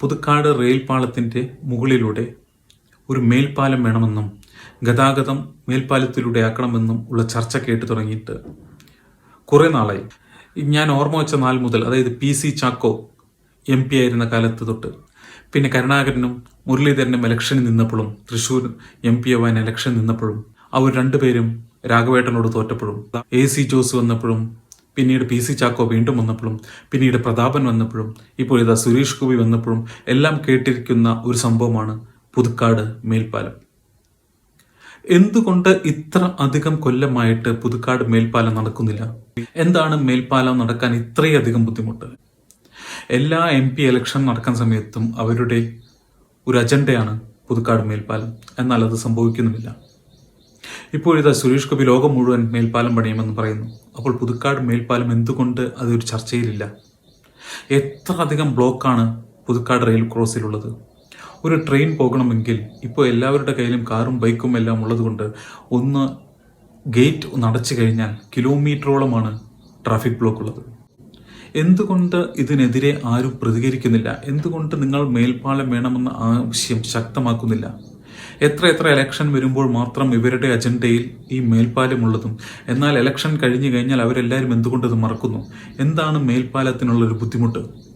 Puthukkad rail പാളത്തിന്റെ മുകളിലൂടെ ഒരു മേൽപ്പാലം വേണമെന്നും ഗതാഗതം മേൽപ്പാലത്തിലൂടെ ആക്കണമെന്നും ഉള്ള ചർച്ച കേട്ടു തുടങ്ങിയിട്ട് കുറേ നാളായി. ഞാൻ ഓർമ്മ വെച്ച നാൾ മുതൽ അതായത് P C Chacko M P ആയിരുന്ന കാലത്ത് തൊട്ട് പിന്നെ കരുണാകരനും മുരളീധരനും ഇലക്ഷനിൽ നിന്നപ്പോഴും തൃശ്ശൂർ എം പി ആവാൻ ഇലക്ഷൻ നിന്നപ്പോഴും അവർ രണ്ടുപേരും രാഘവേട്ടനോട് തോറ്റപ്പോഴും എ സി ജോസ് വന്നപ്പോഴും പിന്നീട് പി സി ചാക്കോ വീണ്ടും വന്നപ്പോഴും പിന്നീട് പ്രതാപൻ വന്നപ്പോഴും ഇപ്പോൾ ഇതാ സുരേഷ് ഗോപി വന്നപ്പോഴും എല്ലാം കേട്ടിരിക്കുന്ന ഒരു സംഭവമാണ് പുതുക്കാട് മേൽപ്പാലം. എന്തുകൊണ്ട് ഇത്ര അധികം കൊല്ലമായിട്ട് പുതുക്കാട് മേൽപ്പാലം നടക്കുന്നില്ല? എന്താണ് മേൽപ്പാലം നടക്കാൻ ഇത്രയധികം ബുദ്ധിമുട്ട്? എല്ലാ എം പി ഇലക്ഷൻ നടക്കുന്ന സമയത്തും അവരുടെ ഒരു അജണ്ടയാണ് പുതുക്കാട് മേൽപ്പാലം. എന്നാൽ അത് സംഭവിക്കുന്നുമില്ല. ഇപ്പോഴിതാ സുരേഷ് ഗോപി ലോകം മുഴുവൻ മേൽപ്പാലം പണിയുമെന്ന് പറയുന്നു. അപ്പോൾ പുതുക്കാട് മേൽപ്പാലം എന്തുകൊണ്ട് അതൊരു ചർച്ചയിലില്ല? എത്ര അധികം ബ്ലോക്കാണ് പുതുക്കാട് റെയിൽ ക്രോസിലുള്ളത്? ഒരു ട്രെയിൻ പോകണമെങ്കിൽ ഇപ്പോൾ എല്ലാവരുടെ കയ്യിലും കാറും ബൈക്കും എല്ലാം ഉള്ളതുകൊണ്ട് ഒന്ന് ഗേറ്റ് ഒന്ന് അടച്ചു കഴിഞ്ഞാൽ കിലോമീറ്ററോളമാണ് ട്രാഫിക് ബ്ലോക്ക് ഉള്ളത് എന്തുകൊണ്ട് ഇതിനെതിരെ ആരും പ്രതികരിക്കുന്നില്ല? എന്തുകൊണ്ട് നിങ്ങൾ മേൽപ്പാലം വേണമെന്ന ആവശ്യം ശക്തമാക്കുന്നില്ല? എത്ര എത്ര ഇലക്ഷൻ വരുമ്പോൾ മാത്രം ഇവരുടെ അജണ്ടയിൽ ഈ മേൽപ്പാലമുള്ളതും എന്നാൽ ഇലക്ഷൻ കഴിഞ്ഞു കഴിഞ്ഞാൽ അവരെല്ലാവരും എന്തുകൊണ്ടത് മറക്കുന്നു? എന്താണ് മേൽപ്പാലത്തിനുള്ളൊരു ബുദ്ധിമുട്ട്?